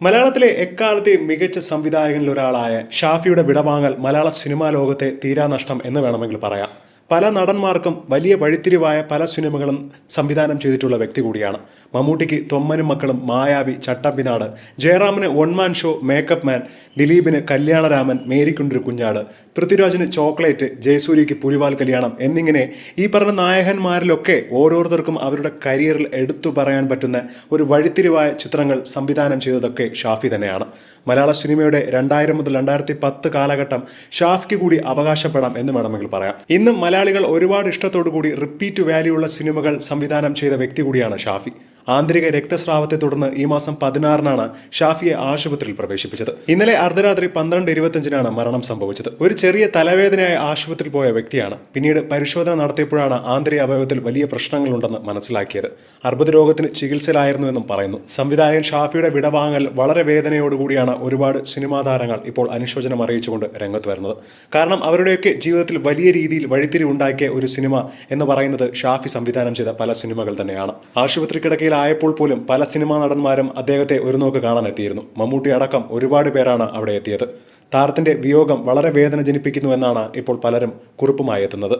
മലയാളത്തിലെ എക്കാലത്തെ മികച്ച സംവിധായകനിലൊരാളായ ഷാഫിയുടെ വിടവാങ്ങൽ മലയാള സിനിമാ ലോകത്തെ തീരാനഷ്ടം എന്ന് വേണമെങ്കിൽ പറയാം. പല നടന്മാർക്കും വലിയ വഴിത്തിരിവായ പല സിനിമകളും സംവിധാനം ചെയ്തിട്ടുള്ള വ്യക്തി കൂടിയാണ്. മമ്മൂട്ടിക്ക് തൊമ്മനും മക്കളും Mayavi Chattambinadu ജയറാമിന് one man show makeup man ദിലീപിന് കല്യാണരാമൻ മേരിക്കുണ്ടൊരു കുഞ്ഞാട് പൃഥ്വിരാജിന് ചോക്ലേറ്റ് ജയസൂര്യയ്ക്ക് പുലിവാൽ കല്യാണം എന്നിങ്ങനെ ഈ പറഞ്ഞ നായകന്മാരിലൊക്കെ ഓരോരുത്തർക്കും അവരുടെ കരിയറിൽ എടുത്തു പറയാൻ പറ്റുന്ന ഒരു വഴിത്തിരിവായ ചിത്രങ്ങൾ സംവിധാനം ചെയ്തതൊക്കെ ഷാഫി തന്നെയാണ്. മലയാള സിനിമയുടെ രണ്ടായിരം മുതൽ രണ്ടായിരത്തി പത്ത് കാലഘട്ടം ഷാഫിക്ക് കൂടി അവകാശപ്പെടാം എന്ന് വേണമെങ്കിൽ പറയാം. ഇന്നും മലയാളികൾ ഒരുപാട് ഇഷ്ടത്തോടു കൂടി റിപ്പീറ്റ് വാല്യൂ ഉള്ള സിനിമകൾ സംവിധാനം ചെയ്ത വ്യക്തി കൂടിയാണ് ഷാഫി. ആന്തരിക രക്തസ്രാവത്തെ തുടർന്ന് ഈ മാസം പതിനാറിനാണ് ഷാഫിയെ ആശുപത്രിയിൽ പ്രവേശിപ്പിച്ചത്. ഇന്നലെ അർദ്ധരാത്രി പന്ത്രണ്ട് ഇരുപത്തിയഞ്ചിനാണ് മരണം സംഭവിച്ചത്. ഒരു ചെറിയ തലവേദനയായ ആശുപത്രിയിൽ പോയ വ്യക്തിയാണ്. പിന്നീട് പരിശോധന നടത്തിയപ്പോഴാണ് ആന്തരിക അവയവത്തിൽ വലിയ പ്രശ്നങ്ങളുണ്ടെന്ന് മനസ്സിലാക്കിയത്. അർബുദ രോഗത്തിന് ചികിത്സയിലായിരുന്നു എന്നും പറയുന്നു. സംവിധായകൻ ഷാഫിയുടെ വിടവാങ്ങൽ വളരെ വേദനയോടുകൂടിയാണ് ഒരുപാട് സിനിമാ താരങ്ങൾ ഇപ്പോൾ അനുശോചനം അറിയിച്ചുകൊണ്ട് രംഗത്ത് വരുന്നത്. കാരണം അവരുടെയൊക്കെ ജീവിതത്തിൽ വലിയ രീതിയിൽ വഴിത്തിരി ഉണ്ടാക്കിയ ഒരു സിനിമ എന്ന് പറയുന്നത് ഷാഫി സംവിധാനം ചെയ്ത പല സിനിമകൾ തന്നെയാണ്. ആശുപത്രി കിടക്കയിലായപ്പോൾ പോലും പല സിനിമാ നടന്മാരും അദ്ദേഹത്തെ ഒരു നോക്ക് കാണാൻ എത്തിയിരുന്നു മമ്മൂട്ടി അടക്കം ഒരുപാട് പേരാണ് അവിടെ എത്തിയത്. താരത്തിന്റെ വിയോഗം വളരെ വേദന ജനിപ്പിക്കുന്നു എന്നാണ് ഇപ്പോൾ പലരും കുറിപ്പുമായി എത്തുന്നത്.